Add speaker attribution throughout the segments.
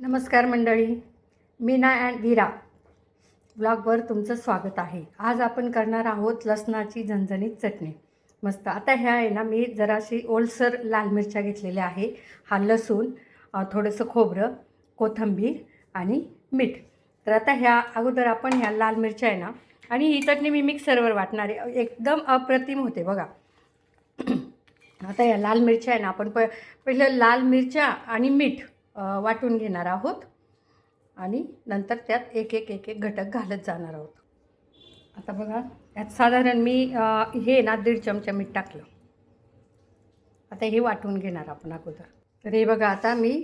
Speaker 1: नमस्कार मंडळी मीना अँड वीरा. ब्लॉगवर तुमचं स्वागत आहे. आज आपण करणार आहोत लसणाची झणझणीत चटणी. मस्त. आता ह्या आहे ना मी जराशी ओलसर लाल मिरच्या घेतलेल्या आहे. हा लसूण थोडंसं खोबरं कोथिंबीर आणि मीठ. तर आता ह्या अगोदर आपण ह्या लाल मिरच्या आहे ना आणि ही चटणी मी मिक्सरवर वाटणार आहे. एकदम अप्रतिम होते बघा. आता या लाल मिरच्या आहे ना आपण प पहिलं लाल मिरच्या आणि मीठ. वाटून घेणार आहोत. आणि नंतर त्यात एक एक एक एक घटक घालत जाणार आहोत. आता बघा यात साधारण मी हे ना दीड चमचा मीठ टाकलं. आता हे वाटून घेणार आपण अगोदर. तर हे बघा आता मी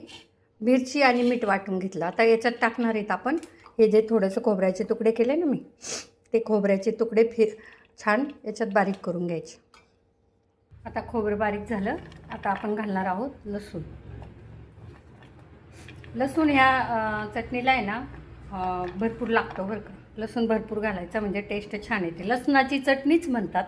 Speaker 1: मिरची आणि मीठ वाटून घेतलं. आता याच्यात टाकणार आहेत आपण. हे जे थोडंसं खोबऱ्याचे तुकडे केले ना मी ते खोबऱ्याचे तुकडे फिर छान याच्यात बारीक करून घ्यायचे. आता खोबरं बारीक झालं. आता आपण घालणार आहोत लसूण. लसूण ह्या चटणीला आहे ना भरपूर लागतो बरं का. लसूण भरपूर घालायचा म्हणजे टेस्ट छान येते. लसणाची चटणीच म्हणतात.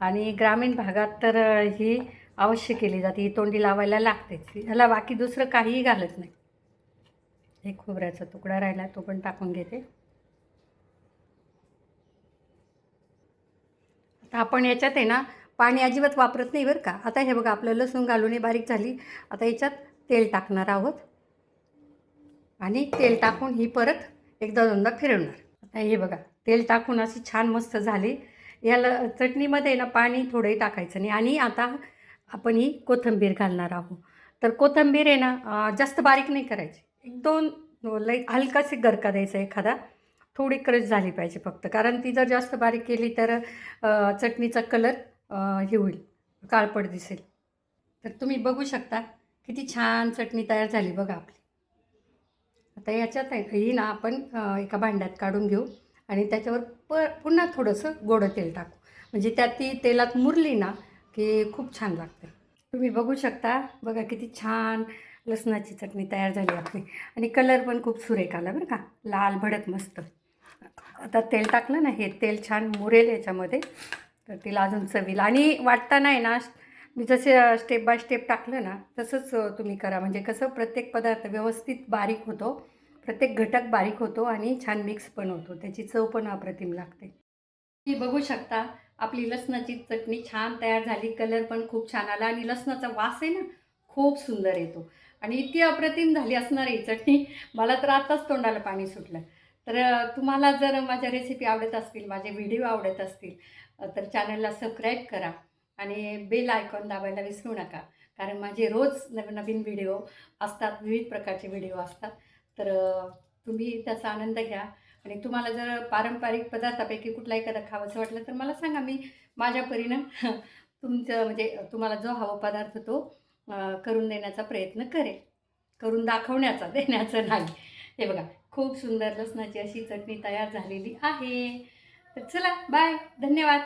Speaker 1: आणि ग्रामीण भागात तर ही अवश्य केली जाते. ही तोंडी लावायला लागतेच. ह्याला बाकी दुसरं काहीही घालत नाही. हे खोबऱ्याचा तुकडा राहिला तो पण टाकून घेते. आता आपण याच्यात आहे ना पाणी अजिबात वापरत नाही बरं का. आता हे बघा आपलं लसूण घालून बारीक झाली. आता याच्यात तेल टाकणार आहोत. आणि तेल टाकून ही परत एकदा दोनदा फिरवणार. आता हे बघा तेल टाकून अशी छान मस्त झाली. याला चटणीमध्ये ना पाणी थोडंही टाकायचं नाही. आणि आता आपण ही कोथिंबीर घालणार आहोत. तर कोथिंबीर आहे ना जास्त बारीक नाही करायची. एक दोन लई हलकासे गरका द्यायचा एखादा. थोडी क्रश झाली पाहिजे फक्त. कारण ती जर जास्त बारीक केली तर चटणीचा कलर हे होईल. काळपट दिसेल. तर तुम्ही बघू शकता किती छान चटणी तयार झाली बघा आपली. आता याच्यात आहे ही ना आपण एका भांड्यात काढून घेऊ आणि त्याच्यावर प पुन्हा थोडंसं गोडं तेल टाकू. म्हणजे त्यात ती तेलात मुरली ना की खूप छान लागते. तुम्ही बघू शकता बघा किती छान लसणाची चटणी तयार झाली आपली. आणि कलर पण खूप सुरेख आला बरं का. लाल भडक मस्त. आता तेल टाकलं ना हे तेल छान मुरेल याच्यामध्ये. तर तिला अजून चवीला. आणि वाटताना आहे ना मी जसे स्टेप बाय स्टेप टाकलं ना तसंच तुम्ही करा. म्हणजे कसं प्रत्येक पदार्थ व्यवस्थित बारीक होतो प्रत्येक घटक बारीक होतो आणि छान मिक्स पण होतो. त्याची चव पण अप्रतिम लागते. तुम्ही बघू शकता आपली लसणाची चटणी छान तयार झाली कलर पण खूप छान आला आणि लसणाचा वास आहे ना खूप सुंदर येतो. आणि इतकी अप्रतिम झाली असणार ही चटणी मला तर आताच तोंडाला पाणी सुटलं. तर तुम्हाला जर माझ्या रेसिपी आवडत असतील माझे व्हिडिओ आवडत असतील तर चॅनलला सबस्क्राईब करा. आणि बेल आयकॉन दाबायला विसरू नका. कारण माझे रोज नवीन नवीन व्हिडिओ असतात विविध प्रकारचे व्हिडिओ असतात. तर तुम्ही त्याचा आनंद घ्या. आणि तुम्हाला जर पारंपरिक पदार्थापैकी कुठला एखादा खावंसं वाटलं तर मला सांगा मी माझ्या परीनं तुमचं म्हणजे तुम्हाला जो हवा पदार्थ तो करून देण्याचा प्रयत्न करेल. करून दाखवण्याचा देण्याचा नाही. हे बघा खूप सुंदर लसणाची अशी चटणी तयार झालेली आहे. तर चला बाय धन्यवाद.